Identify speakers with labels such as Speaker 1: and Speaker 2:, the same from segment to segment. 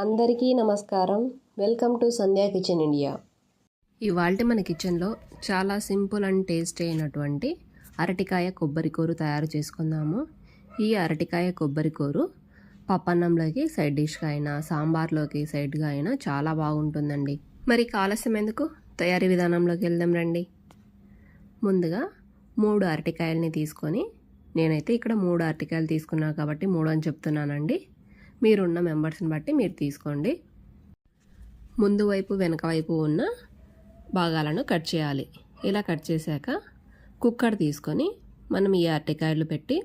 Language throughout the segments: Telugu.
Speaker 1: అందరికీ నమస్కారం. Welcome to Sandhya kitchen India. ఇవాళ మన కిచెన్లో చాలా సింపుల్ అండ్ టేస్టీ అయినటువంటి అరటికాయ కొబ్బరి కూర తయారు చేసుకుందాము. ఈ అరటికాయ కొబ్బరి కూర పప్పన్నంలోకి సైడ్ డిష్గా అయినా సాంబార్లోకి సైడ్గా అయినా చాలా బాగుంటుందండి. మరి ఆలస్యం ఎందుకు? తయారీ విధానంలోకి వెళ్దాం రండి. ముందుగా మూడు అరటికాయలని తీసుకొని నేనైతే ఇక్కడ మూడు అరటికాయలు తీసుకున్నా కాబట్టి మూడు అని చెప్తున్నానండి. మీరున్న మెంబర్స్ని బట్టి మీరు తీసుకోండి. ముందు వైపు వెనక వైపు ఉన్న భాగాలను కట్ చేయాలి. ఇలా కట్ చేశాక కుక్కర్ తీసుకొని మనం ఈ అరటికాయలు పెట్టి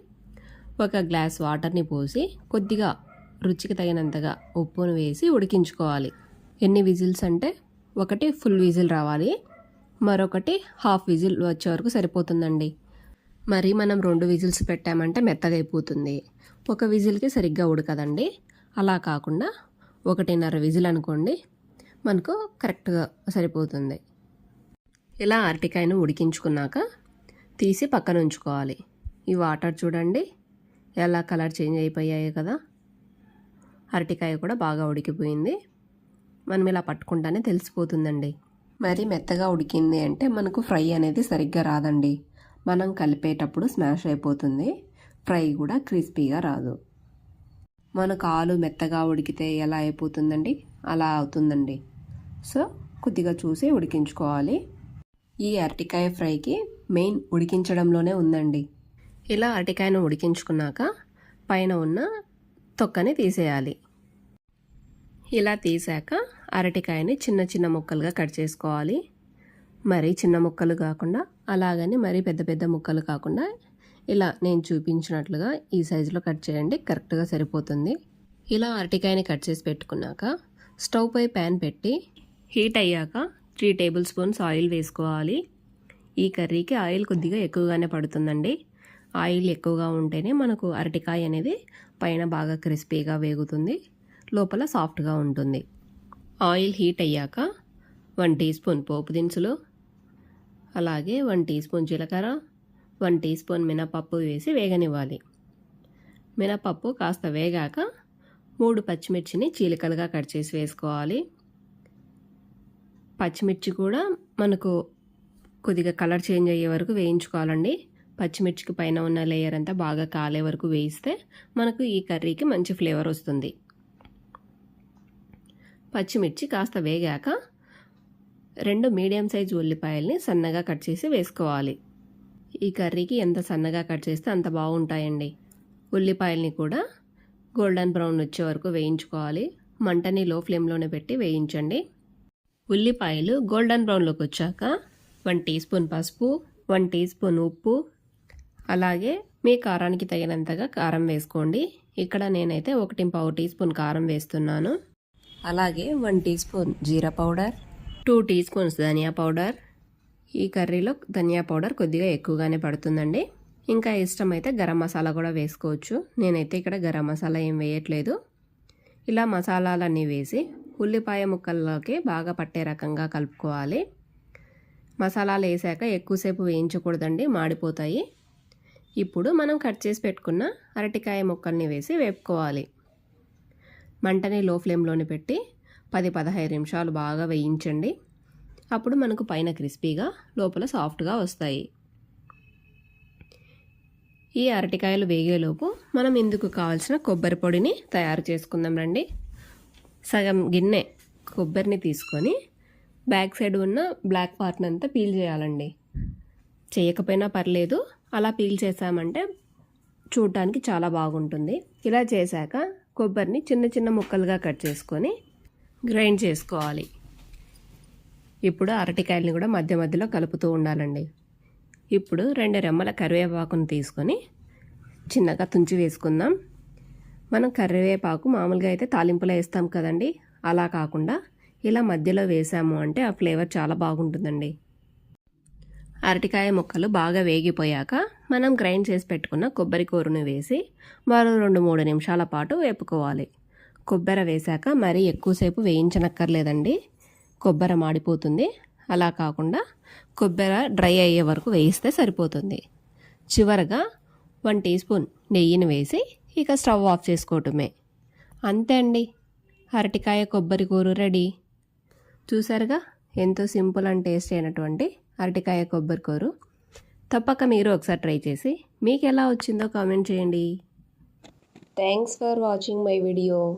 Speaker 1: ఒక గ్లాస్ వాటర్ని పోసి కొద్దిగా రుచికి తగినంతగా ఉప్పును వేసి ఉడికించుకోవాలి. ఎన్ని విజిల్స్ అంటే ఒకటి ఫుల్ విజిల్ రావాలి. మరొకటి హాఫ్ విజిల్ వచ్చే వరకు సరిపోతుందండి. మరి మనం రెండు విజిల్స్ పెట్టామంటే మెత్తగైపోతుంది ఒక విజిల్కి సరిగ్గా ఉడకదండి. అలా కాకుండా ఒకటిన్నర విజిల్ అనుకోండి మనకు కరెక్ట్గా సరిపోతుంది. ఇలా అరటికాయను ఉడికించుకున్నాక తీసి పక్కన ఉంచుకోవాలి. ఈ వాటర్ చూడండి ఎలా కలర్ చేంజ్ అయిపోయాయి కదా. అరటికాయ కూడా బాగా ఉడికిపోయింది. మనం ఇలా పట్టుకుంటానే తెలిసిపోతుందండి. మరి మెత్తగా ఉడికింది అంటే మనకు ఫ్రై అనేది సరిగ్గా రాదండి. మనం కలిపేటప్పుడు స్మాష్ అయిపోతుంది. ఫ్రై కూడా క్రిస్పీగా రాదు. మనకు ఆలు మెత్తగా ఉడికితే ఎలా అయిపోతుందండి? అలా అవుతుందండి. సో కొద్దిగా చూసి ఉడికించుకోవాలి. ఈ అరటికాయ ఫ్రైకి మెయిన్ ఉడికించడంలోనే ఉందండి. ఇలా అరటికాయను ఉడికించుకున్నాక పైన ఉన్న తొక్కని తీసేయాలి. ఇలా తీసాక అరటికాయని చిన్న చిన్న ముక్కలుగా కట్ చేసుకోవాలి. మరీ చిన్న ముక్కలు కాకుండా అలాగని మరీ పెద్ద పెద్ద ముక్కలు కాకుండా ఇలా నేను చూపించినట్లుగా ఈ సైజులో కట్ చేయండి కరెక్ట్గా సరిపోతుంది. ఇలా అరటికాయని కట్ చేసి పెట్టుకున్నాక స్టవ్ పై ప్యాన్ పెట్టి హీట్ అయ్యాక త్రీ టేబుల్ స్పూన్స్ ఆయిల్ వేసుకోవాలి. ఈ కర్రీకి ఆయిల్ కొద్దిగా ఎక్కువగానే పడుతుందండి. ఆయిల్ ఎక్కువగా ఉంటేనే మనకు అరటికాయ అనేది పైన బాగా క్రిస్పీగా వేగుతుంది లోపల సాఫ్ట్గా ఉంటుంది. ఆయిల్ హీట్ అయ్యాక వన్ టీ స్పూన్ పోపు దినుసులు అలాగే వన్ టీ స్పూన్ జీలకర్ర వన్ టీ స్పూన్ మినపప్పు వేసి వేగనివ్వాలి. మినపప్పు కాస్త వేగాక మూడు పచ్చిమిర్చిని చీలికలుగా కట్ చేసి వేసుకోవాలి. పచ్చిమిర్చి కూడా మనకు కొద్దిగా కలర్ చేంజ్ అయ్యే వరకు వేయించుకోవాలండి. పచ్చిమిర్చికి పైన ఉన్న లేయర్ అంతా బాగా కాలే వరకు వేయిస్తే మనకు ఈ కర్రీకి మంచి ఫ్లేవర్ వస్తుంది. పచ్చిమిర్చి కాస్త వేగాక రెండు మీడియం సైజు ఉల్లిపాయల్ని సన్నగా కట్ చేసి వేసుకోవాలి. ఈ కర్రీకి ఎంత సన్నగా కట్ చేస్తే అంత బాగుంటాయండి. ఉల్లిపాయల్ని కూడా గోల్డెన్ బ్రౌన్ వచ్చే వరకు వేయించుకోవాలి. మంటని లో ఫ్లేమ్లోనే పెట్టి వేయించండి. ఉల్లిపాయలు గోల్డెన్ బ్రౌన్లోకి వచ్చాక వన్ టీ స్పూన్ పసుపు వన్ టీ స్పూన్ ఉప్పు అలాగే మీ కారానికి తగినంతగా కారం వేసుకోండి. ఇక్కడ నేనైతే ఒకటి పావు టీ స్పూన్ కారం వేస్తున్నాను. అలాగే one teaspoon jeera powder two teaspoons dhania powder. ఈ కర్రీలో ధనియా పౌడర్ కొద్దిగా ఎక్కువగానే పడుతుందండి. ఇంకా ఇష్టమైతే గరం మసాలా కూడా వేసుకోవచ్చు. నేనైతే ఇక్కడ గరం మసాలా ఏం వేయట్లేదు. ఇలా మసాలాలన్నీ వేసి ఉల్లిపాయ ముక్కల్లోకి బాగా పట్టే రకంగా కలుపుకోవాలి. మసాలాలు వేసాక ఎక్కువసేపు వేయించకూడదండి మాడిపోతాయి. ఇప్పుడు మనం కట్ చేసి పెట్టుకున్న అరటికాయ ముక్కల్ని వేసి వేపుకోవాలి. మంటని లో ఫ్లేమ్లోని పెట్టి పది పదహైదు నిమిషాలు బాగా వేయించండి. అప్పుడు మనకు పైన క్రిస్పీగా లోపల సాఫ్ట్గా వస్తాయి. ఈ అరటికాయలు వేగేలోపు మనం ఇందుకు కావాల్సిన కొబ్బరి పొడిని తయారు చేసుకుందాం రండి. సగం గిన్నె కొబ్బరిని తీసుకొని బ్యాక్ సైడ్ ఉన్న బ్లాక్ పార్ట్ని అంతా పీల్ చేయాలండి. చేయకపోయినా పర్లేదు అలా పీల్ చేసామంటే చూడటానికి చాలా బాగుంటుంది. ఇలా చేశాక కొబ్బరిని చిన్న చిన్న ముక్కలుగా కట్ చేసుకొని గ్రైండ్ చేసుకోవాలి. ఇప్పుడు అరటికాయలని కూడా మధ్య మధ్యలో కలుపుతూ ఉండాలండి. ఇప్పుడు రెండు రెమ్మల కరివేపాకును తీసుకొని చిన్నగా తుంచి వేసుకుందాం. మనం కరివేపాకు మామూలుగా అయితే తాలింపులో వేస్తాం కదండి. అలా కాకుండా ఇలా మధ్యలో వేసాము అంటే ఆ ఫ్లేవర్ చాలా బాగుంటుందండి. అరటికాయ ముక్కలు బాగా వేగిపోయాక మనం గ్రైండ్ చేసి పెట్టుకున్న కొబ్బరి కూరను వేసి మరో రెండు మూడు నిమిషాల పాటు వేపుకోవాలి. కొబ్బరి వేశాక మరీ ఎక్కువసేపు వేయించనక్కర్లేదండి. కొబ్బరి మాడిపోతుంది. అలా కాకుండా కొబ్బరి డ్రై అయ్యే వరకు వేయిస్తే సరిపోతుంది. చివరగా వన్ టీ స్పూన్ నెయ్యిని వేసి ఇక స్టవ్ ఆఫ్ చేసుకోవటమే. అంతే అండి. అరటికాయ కొబ్బరి కూర రెడీ. చూసారుగా? ఎంతో సింపుల్ అండ్ టేస్ట్ అయినటువంటి అరటికాయ కొబ్బరి కూర. తప్పక మీరు ఒకసారి ట్రై చేసి మీకు ఎలా వచ్చిందో కామెంట్ చేయండి. Thanks for watching my video